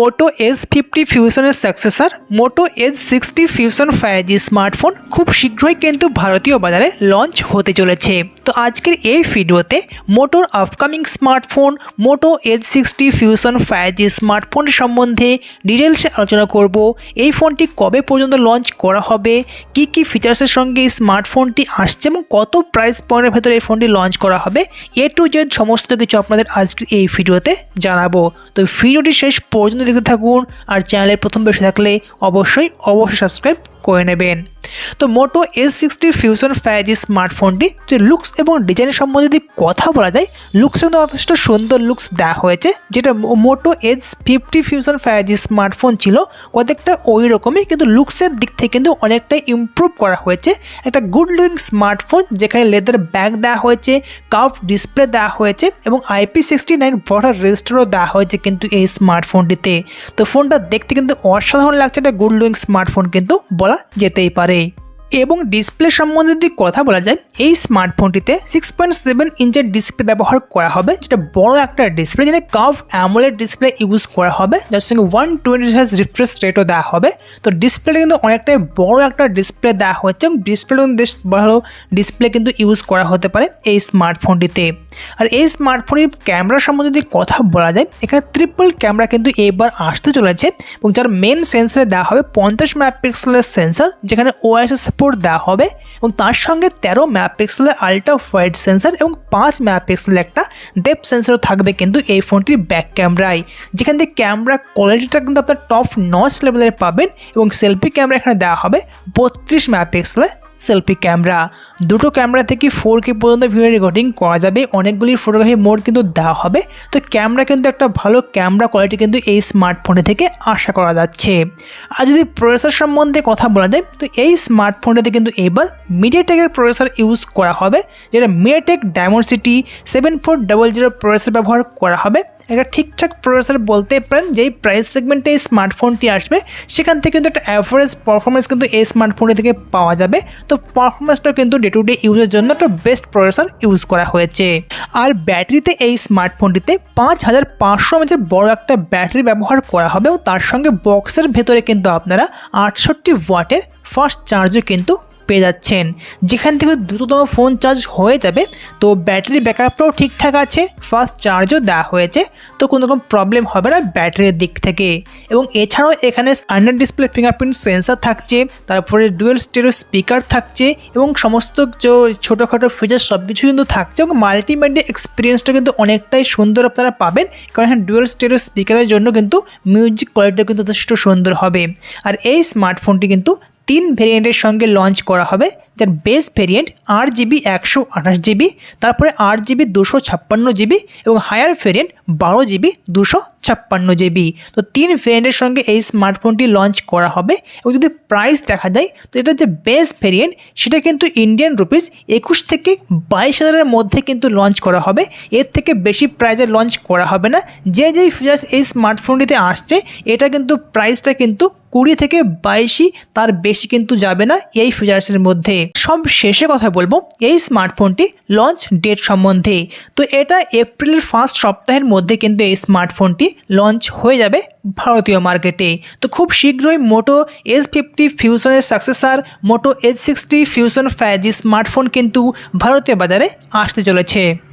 মোটো S fifty ফিউশনের successor Moto S sixty fusion five G smartphone খুব শীঘ্রই কিন্তু ভারতীয় বাজারে লঞ্চ হতে চলেছে। তো আজকের এই ভিডিওতে মোটোর upcoming smartphone Moto S sixty fusion five G smartphone সম্বন্ধে ডিটেলসে আলোচনা করব। এই ফোনটি কবে পর্যন্ত লঞ্চ করা হবে? কি কি ফিচার্সের সঙ্গে স্মার্টফোনটি আসছে এবং কত প্রাইস পয়েন্টের ভেতরে এই ফোনটি লঞ্চ করা হবে? এ টু জেড সমস্ত কিছু আপনাদের আজকের এই ভিডিওতে জানাব। তো ভিডিওটি শেষ পর্যন্ত দেখতে থাকুন আর চ্যানেলের প্রথম বেশি থাকলে অবশ্যই অবশ্যই সাবস্ক্রাইব করে নেবেন। তো Moto S sixty fusion five G স্মার্টফোনটি যে লুকস এবং ডিজাইন সম্বন্ধে যদি কথা বলা যায় লুকস কিন্তু যথেষ্ট সুন্দর লুকস দেওয়া হয়েছে, যেটা Moto S fifty fusion five G smartphone ছিল। কতটা ওই রকমই কিন্তু লুকসের দিক থেকে কিন্তু অনেকটাই ইমপ্রুভ করা হয়েছে। একটা গুড লুকিং স্মার্টফোন যেখানে লেদার ব্যাগ দেওয়া হয়েছে কার্ভ ডিসপ্লে দেওয়া হয়েছে এবং আইপি সিক্সটি নাইন বর্ডার রেজিস্টারও দেওয়া হয়েছে কিন্তু এই স্মার্টফোনটিতে তো ফোনটা দেখতে কিন্তু অসাধারণ লাগছে একটা গুড লুকিং স্মার্টফোন কিন্তু বলা যেতেই পারে। এবং ডিসপ্লে সম্বন্ধে যদি কথা বলা যায়, এই স্মার্টফোনটিতে সিক্স পয়েন্ট সেভেন ইঞ্চের ডিসপ্লে ব্যবহার করা হবে, যেটা বড় একটা ডিসপ্লে যেটা কার্ভ অ্যামোলেড ডিসপ্লে ইউজ করা হবে, যার সঙ্গে ওয়ান টোয়েন্টি হার্স রিফ্রেশ রেটও দেওয়া হবে। তো ডিসপ্লেটা কিন্তু অনেকটাই বড় একটা ডিসপ্লে দেওয়া হচ্ছে এবং ডিসপ্লে কিন্তু ভালো ডিসপ্লে কিন্তু ইউজ করা হতে পারে এই স্মার্টফোনটিতে আর এই স্মার্টফোনের ক্যামেরা সম্বন্ধে যদি কথা বলা যায়, এখানে ট্রিপল ক্যামেরা কিন্তু এবার আসতে চলেছে এবং যার মেন সেন্সারে দেওয়া হবে পঞ্চাশ মেগাপিক্সেলের সেন্সার যেখানে ওএসএস সাপোর্ট দেওয়া হবে এবং তার সঙ্গে তেরো মেগাপিক্সেলের আলট্রা হোয়াইট সেন্সার এবং পাঁচ মেগাপিক্সেলের একটা ডেপ সেন্সারও থাকবে কিন্তু এই ফোনটির ব্যাক ক্যামেরায় যেখান থেকে ক্যামেরা কোয়ালিটিটা কিন্তু আপনার টপ নচ লেভেলের পাবেন এবং সেলফি ক্যামেরা এখানে দেওয়া হবে বত্রিশ মেগাপিক্সেলের সেলফি ক্যামেরা। দুটো ক্যামেরা থেকে ফোর কে পর্যন্ত ভিডিও রেকর্ডিং করা যাবে। অনেকগুলি ফটোগ্রাফি মোড কিন্তু দেওয়া হবে। তো ক্যামেরা কিন্তু একটা ভালো ক্যামেরা কোয়ালিটি কিন্তু এই স্মার্টফোনে থেকে আশা করা যাচ্ছে। আর যদি প্রসেসর সম্বন্ধে কথা বলা যায়, তো এই স্মার্টফোনটাতে কিন্তু এবার মিডিয়াটেকের প্রসেসর ইউজ করা হবে, যেটা MediaTek Dimensity seven four double zero processor ব্যবহার করা হবে। একটা ঠিকঠাক প্রসেসর বলতে পারেন, যেই প্রাইস সেগমেন্টে এই স্মার্টফোনটি আসবে, সেখান থেকে কিন্তু একটা অ্যাভারেজ পারফরমেন্স কিন্তু এই স্মার্টফোনটি থেকে পাওয়া যাবে। তো পারফরমেন্সটা কিন্তু ডে টু ডে ইউজের জন্য একটা বেস্ট প্রসেসর ইউজ করা হয়েছে। আর ব্যাটারিতে এই স্মার্টফোনটিতে পাঁচ হাজার পাঁচশো এমএচের বড় একটা ব্যাটারি ব্যবহার করা হবে ও তার সঙ্গে বক্সের ভেতরে কিন্তু আপনারা আটষট্টি ওয়াটের ফাস্ট চার্জও কিন্তু পেয়ে যাচ্ছেন। যেখান থেকে দ্রুততম ফোন চার্জ হয়ে যাবে, তো ব্যাটারি ব্যাকআপটাও ঠিকঠাক আছে ফাস্ট চার্জও দেওয়া হয়েছে, তো কোনো রকম প্রবলেম হবে না ব্যাটারির দিক থেকে। এবং এছাড়াও এখানে আন্ডার ডিসপ্লে ফিঙ্গারপ্রিন্ট সেন্সার থাকছে, তারপরে ডুয়েল স্টেরো স্পিকার থাকছে, এবং সমস্ত ছোটোখাটো ফিচার সব কিছু কিন্তু থাকছে, এবং মাল্টিমিডিয়া এক্সপিরিয়েন্সটা কিন্তু অনেকটাই সুন্দর আপনারা পাবেন, কারণ এখানে ডুয়েল স্টেরো স্পিকারের জন্য কিন্তু মিউজিক কোয়ালিটিটা কিন্তু যথেষ্ট সুন্দর হবে। আর এই স্মার্টফোনটি কিন্তু তিন ভেরিয়েন্টের সঙ্গে লঞ্চ করা হবে। যার বেস ভেরিয়েন্ট আট জিবি, একশো আঠাশ জিবি, তারপরে আট জিবি, দুশো ছাপ্পান্ন জিবি এবং হায়ার ভেরিয়েন্ট বারো জিবি, দুশো ছাপ্পান্ন জিবি। তো তিন ভেরিয়েন্টের সঙ্গে এই স্মার্টফোনটি লঞ্চ করা হবে এবং যদি প্রাইস দেখা যায়, তো এটা যে বেস ভেরিয়েন্ট সেটা কিন্তু ইন্ডিয়ান রুপিস একুশ থেকে বাইশ হাজারের মধ্যে কিন্তু লঞ্চ করা হবে। এর থেকে বেশি প্রাইসে লঞ্চ করা হবে না। যে যেই ফিচার্স এই স্মার্টফোনটিতে আসছে, এটা কিন্তু প্রাইসটা কিন্তু কুড়ি থেকে বাইশই তার বেশি কিন্তু যাবে না এই ফিচার্সের মধ্যে। সব শেষে কথা বলব, এই স্মার্টফোনটি লঞ্চ ডেট সম্বন্ধে। তো এটা এপ্রিলের ফার্স্ট সপ্তাহের মধ্যে কিন্তু এই স্মার্টফোনটি লঞ্চ হয়ে যাবে ভারতীয় মার্কেটে তো খুব শীঘ্রই Moto S fifty ফিউশনের successor Moto S sixty fusion five G smartphone কিন্তু ভারতীয় বাজারে আসতে চলেছে।